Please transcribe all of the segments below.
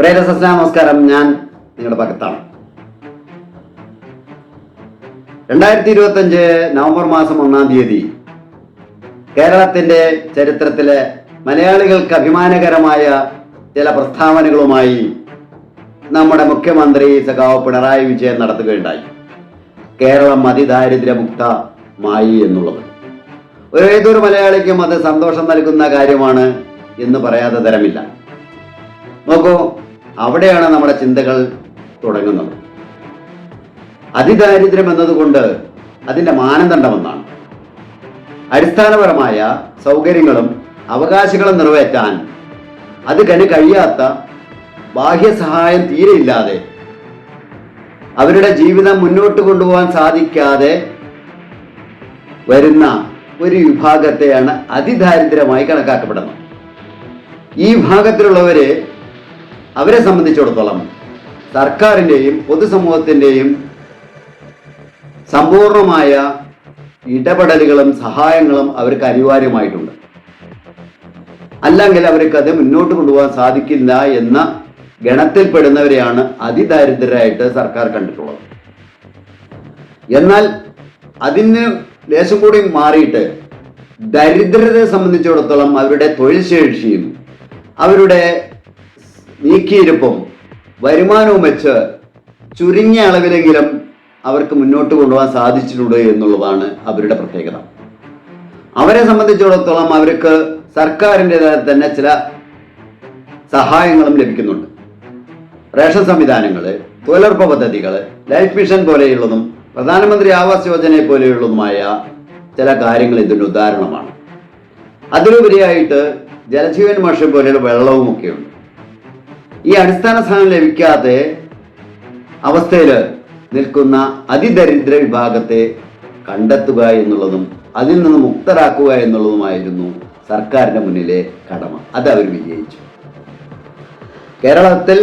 പ്രേരസസ്ന നമസ്കാരം ഞാൻ നിങ്ങളുടെ പക്കത്താണ്. രണ്ടായിരത്തി ഇരുപത്തഞ്ച് നവംബർ മാസം ഒന്നാം തീയതി കേരളത്തിന്റെ ചരിത്രത്തിലെ മലയാളികൾക്ക് അഭിമാനകരമായ ചില പ്രസ്താവനകളുമായി നമ്മുടെ മുഖ്യമന്ത്രി സഖാവ് പിണറായി വിജയൻ നടത്തുകയുണ്ടായി. കേരളം അതിദാരിദ്ര്യമുക്തമായി എന്നുള്ളത്. ഒരു ഏതൊരു മലയാളിക്കും അത് സന്തോഷം നൽകുന്ന കാര്യമാണ് എന്ന് പറയാതെ തരമില്ല. നോക്കൂ അവിടെയാണ് നമ്മുടെ ചിന്തകൾ തുടങ്ങുന്നത്. അതിദാരിദ്ര്യം എന്നതുകൊണ്ട് അതിന്റെ മാനദണ്ഡമെന്നാണ്. അടിസ്ഥാനപരമായ സൗകര്യങ്ങളും അവകാശങ്ങളും നിറവേറ്റാൻ അത് കണി കഴിയാത്ത ബാഹ്യ സഹായം തീരെയില്ലാതെ അവരുടെ ജീവിതം മുന്നോട്ട് കൊണ്ടുപോകാൻ സാധിക്കാതെ വരുന്ന ഒരു വിഭാഗത്തെയാണ് അതിദാരിദ്ര്യമായി കണക്കാക്കപ്പെടുന്നത്. ഈ വിഭാഗത്തിലുള്ളവരെ അവരെ സംബന്ധിച്ചിടത്തോളം സർക്കാരിന്റെയും പൊതുസമൂഹത്തിന്റെയും സമ്പൂർണമായ ഇടപെടലുകളും സഹായങ്ങളും അവർക്ക് അനിവാര്യമായിട്ടുണ്ട്. അല്ലെങ്കിൽ അവർക്ക് അത് മുന്നോട്ട് കൊണ്ടുപോകാൻ സാധിക്കില്ല എന്ന ഗണത്തിൽപ്പെടുന്നവരെയാണ് അതിദാരിദ്ര്യരായിട്ട് സർക്കാർ കണ്ടിട്ടുള്ളത്. എന്നാൽ അതിന് ലേശം കൂടി മാറിയിട്ട് ദരിദ്രരെ സംബന്ധിച്ചിടത്തോളം അവരുടെ തൊഴിൽ ശേഷിയും അവരുടെ നീക്കിയിരിപ്പും വരുമാനവും വെച്ച് ചുരുങ്ങിയ അളവിലെങ്കിലും അവർക്ക് മുന്നോട്ട് കൊണ്ടുപോകാൻ സാധിച്ചിട്ടുണ്ട് എന്നുള്ളതാണ് അവരുടെ പ്രത്യേകത. അവരെ സംബന്ധിച്ചിടത്തോളം അവർക്ക് സർക്കാരിന്റെതായ തന്നെ ചില സഹായങ്ങളും ലഭിക്കുന്നുണ്ട്. റേഷൻ സംവിധാനങ്ങൾ തൊഴിലുറപ്പ് പദ്ധതികൾ ലൈഫ് മിഷൻ പോലെയുള്ളതും പ്രധാനമന്ത്രി ആവാസ് യോജന പോലെയുള്ളതുമായ ചില കാര്യങ്ങൾ ഇതിന്റെ ഉദാഹരണമാണ്. അതിലുപരിയായിട്ട് ജലജീവൻ മിഷൻ പോലെയുള്ള വെള്ളവും ഒക്കെയുണ്ട്. ഈ അടിസ്ഥാന സാധനം ലഭിക്കാതെ അവസ്ഥയിൽ നിൽക്കുന്ന അതിദരിദ്ര വിഭാഗത്തെ കണ്ടെത്തുക എന്നുള്ളതും അതിൽ നിന്ന് മുക്തരാക്കുക എന്നുള്ളതുമായിരുന്നു സർക്കാരിന്റെ മുന്നിലെ കടമ. അത് അവർ വിജയിച്ചു. കേരളത്തിൽ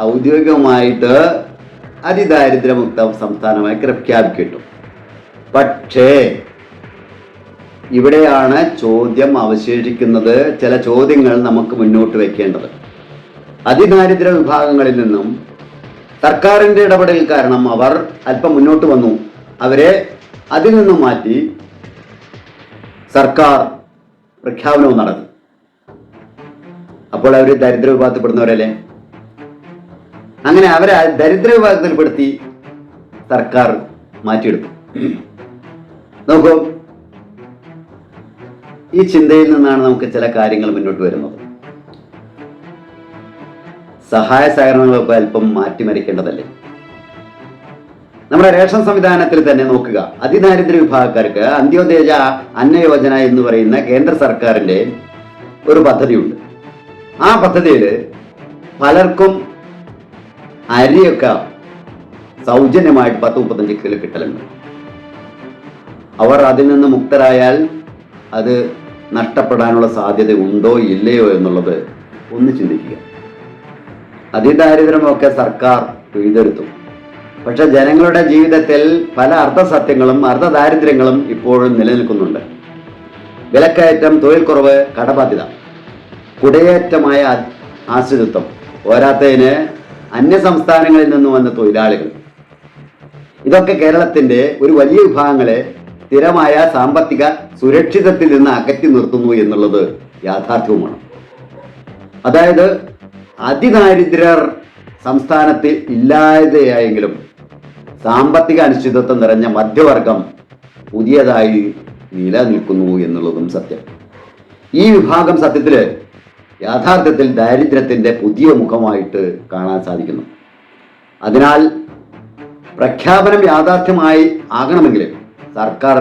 ഔദ്യോഗികമായിട്ട് അതിദാരിദ്ര്യമുക്ത സംസ്ഥാനമായി പ്രഖ്യാപിക്കട്ടു പക്ഷേ ഇവിടെയാണ് ചോദ്യം അവശേഷിക്കുന്നത് ചില ചോദ്യങ്ങൾ നമുക്ക് മുന്നോട്ട് വെക്കേണ്ടത്. അതിദാരിദ്ര്യ വിഭാഗങ്ങളിൽ നിന്നും സർക്കാരിന്റെ ഇടപെടൽ കാരണം അവർ അല്പം മുന്നോട്ട് വന്നു. അവരെ അതിൽ നിന്നും മാറ്റി സർക്കാർ പ്രഖ്യാപനവും നടത്തി. അപ്പോൾ അവർ ദരിദ്ര വിഭാഗത്തിൽപ്പെടുന്നവരല്ലേ? അങ്ങനെ അവരെ ദരിദ്ര വിഭാഗത്തിൽപ്പെടുത്തി സർക്കാർ മാറ്റിയെടുത്തു. നോക്കൂ ഈ ചിന്തയിൽ നിന്നാണ് നമുക്ക് ചില കാര്യങ്ങൾ മുന്നോട്ട് വരുന്നത്. സഹായ സഹകരണങ്ങളൊക്കെ അല്പം മാറ്റിമറിക്കേണ്ടതല്ലേ? നമ്മുടെ റേഷൻ സംവിധാനത്തിൽ തന്നെ നോക്കുക. അതിദാരിദ്ര്യ വിഭാഗക്കാർക്ക് അന്ത്യോദയ അന്നയോജന എന്ന് പറയുന്ന കേന്ദ്ര സർക്കാരിന്റെ ഒരു പദ്ധതിയുണ്ട്. ആ പദ്ധതിയിൽ പലർക്കും അരിയൊക്കെ സൗജന്യമായിട്ട് പത്ത് മുപ്പത്തഞ്ച് കിലോ കിട്ടലുണ്ട്. അവർ അതിൽ നിന്ന് മുക്തരായാൽ അത് നഷ്ടപ്പെടാനുള്ള സാധ്യത ഉണ്ടോ ഇല്ലയോ എന്നുള്ളത് ഒന്ന് ചിന്തിക്കുക. അതിദാരിദ്ര്യമൊക്കെ സർക്കാർ പിഴുതെടുത്തു. പക്ഷെ ജനങ്ങളുടെ ജീവിതത്തിൽ പല അർദ്ധസത്യങ്ങളും അർദ്ധദാരിദ്ര്യങ്ങളും ഇപ്പോഴും നിലനിൽക്കുന്നുണ്ട്. വിലക്കയറ്റം തൊഴിൽ കുറവ് കടബാധ്യത കുടയേറ്റമായ ആശ്രിതത്വം പോരാത്തതിന് അന്യ സംസ്ഥാനങ്ങളിൽ നിന്ന് വന്ന തൊഴിലാളികൾ. ഇതൊക്കെ കേരളത്തിന്റെ ഒരു വലിയ വിഭാഗങ്ങളെ സ്ഥിരമായ സാമ്പത്തിക സുരക്ഷിതത്തിൽ നിന്ന് അകറ്റി നിർത്തുന്നു എന്നുള്ളത് യാഥാർത്ഥ്യവുമാണ്. അതായത് അതിദാരിദ്ര്യർ സംസ്ഥാനത്ത് ഇല്ലാതെയായെങ്കിലും സാമ്പത്തിക അനിശ്ചിതത്വം നിറഞ്ഞ മധ്യവർഗം പുതിയതായി നിലനിൽക്കുന്നു എന്നുള്ളതും സത്യം. ഈ വിഭാഗം സത്യത്തിൽ യാഥാർത്ഥ്യത്തിൽ ദാരിദ്ര്യത്തിന്റെ പുതിയ മുഖമായിട്ട് കാണാൻ സാധിക്കുന്നു. അതിനാൽ പ്രഖ്യാപനം യാഥാർത്ഥ്യമായി ആകണമെങ്കിൽ സർക്കാർ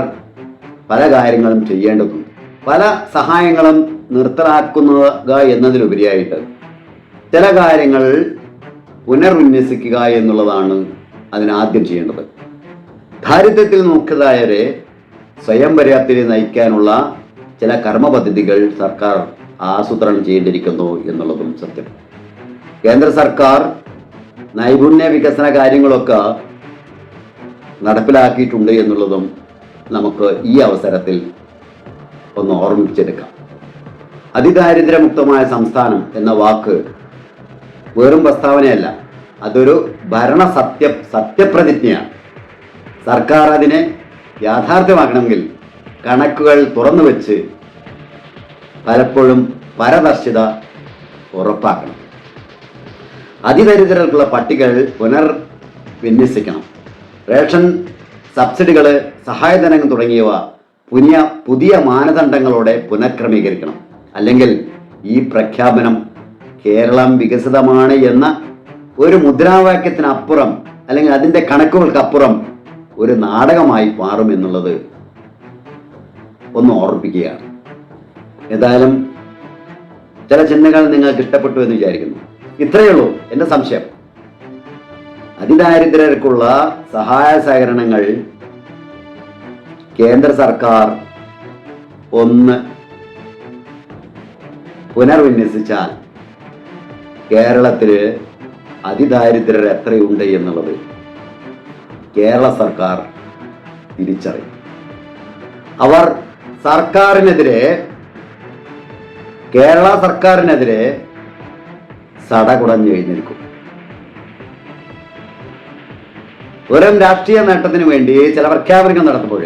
പല കാര്യങ്ങളും ചെയ്യേണ്ടതുണ്ട്. പല സഹായങ്ങളും നിർത്തലാക്കുക എന്നതിലുപരിയായിട്ട് ചില കാര്യങ്ങൾ പുനർവിന്യസിക്കുക എന്നുള്ളതാണ് അതിനാദ്യം ചെയ്യേണ്ടത്. ദാരിദ്ര്യത്തിൽ നോക്കിയതായവരെ സ്വയം പര്യാപ്തി നയിക്കാനുള്ള ചില കർമ്മ പദ്ധതികൾ സർക്കാർ ആസൂത്രണം ചെയ്യേണ്ടിയിരിക്കുന്നു എന്നുള്ളതും സത്യം. കേന്ദ്ര സർക്കാർ നൈപുണ്യ വികസന കാര്യങ്ങളൊക്കെ നടപ്പിലാക്കിയിട്ടുണ്ട് എന്നുള്ളതും നമുക്ക് ഈ അവസരത്തിൽ ഒന്ന് ഓർമ്മിപ്പിച്ചെടുക്കാം. അതിദാരിദ്ര്യമുക്തമായ സംസ്ഥാനം എന്ന വാക്ക് വെറും പ്രസ്താവനയല്ല. അതൊരു ഭരണ സത്യ സത്യപ്രതിജ്ഞയാണ്. സർക്കാർ അതിനെ യാഥാർത്ഥ്യമാക്കണമെങ്കിൽ കണക്കുകൾ തുറന്നു വെച്ച് പലപ്പോഴും പരദർശിത ഉറപ്പാക്കണം. അതിദരിദ്രർക്കുള്ള പട്ടികൾ പുനർ വിന്യസിക്കണം. റേഷൻ സബ്സിഡികൾ സഹായധനങ്ങൾ തുടങ്ങിയവ പുതിയ പുതിയ മാനദണ്ഡങ്ങളോടെ പുനഃക്രമീകരിക്കണം. അല്ലെങ്കിൽ ഈ പ്രഖ്യാപനം കേരളം വികസിതമാണ് എന്ന ഒരു മുദ്രാവാക്യത്തിനപ്പുറം അല്ലെങ്കിൽ അതിന്റെ കണക്കുകൾക്കപ്പുറം ഒരു നാടകമായി മാറും എന്നുള്ളത് ഒന്ന് ഓർപ്പിക്കുകയാണ് ഏതായാലും ചില ചിഹ്നങ്ങൾ നിങ്ങൾക്ക് ഇഷ്ടപ്പെട്ടു എന്ന് വിചാരിക്കുന്നു. ഇത്രയേ ഉള്ളൂ എന്റെ സംശയം. അതിദാരിദ്ര്യർക്കുള്ള സഹായ സഹകരണങ്ങൾ കേന്ദ്ര സർക്കാർ ഒന്ന് പുനർവിന്യസിച്ചാൽ കേരളത്തിൽ അതിദാരിദ്ര്യർ എത്രയുണ്ട് എന്നുള്ളത് കേരള സർക്കാർ തിരിച്ചറിയും. അവർ സർക്കാരിനെതിരെ കേരള സർക്കാരിനെതിരെ സടകുടഞ്ഞു കഴിഞ്ഞിരിക്കും വെറും രാഷ്ട്രീയ നേട്ടത്തിന് വേണ്ടി ചില പ്രഖ്യാപനങ്ങൾ നടത്തുമ്പോൾ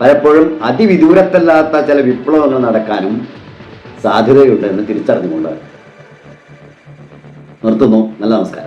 പലപ്പോഴും അതിവിദൂരത്തല്ലാത്ത ചില വിപ്ലവങ്ങൾ നടക്കാനും സാധ്യതയുണ്ട് എന്ന് തിരിച്ചറിഞ്ഞുകൊണ്ട് നിർത്തുന്നു നല്ല നമസ്കാരം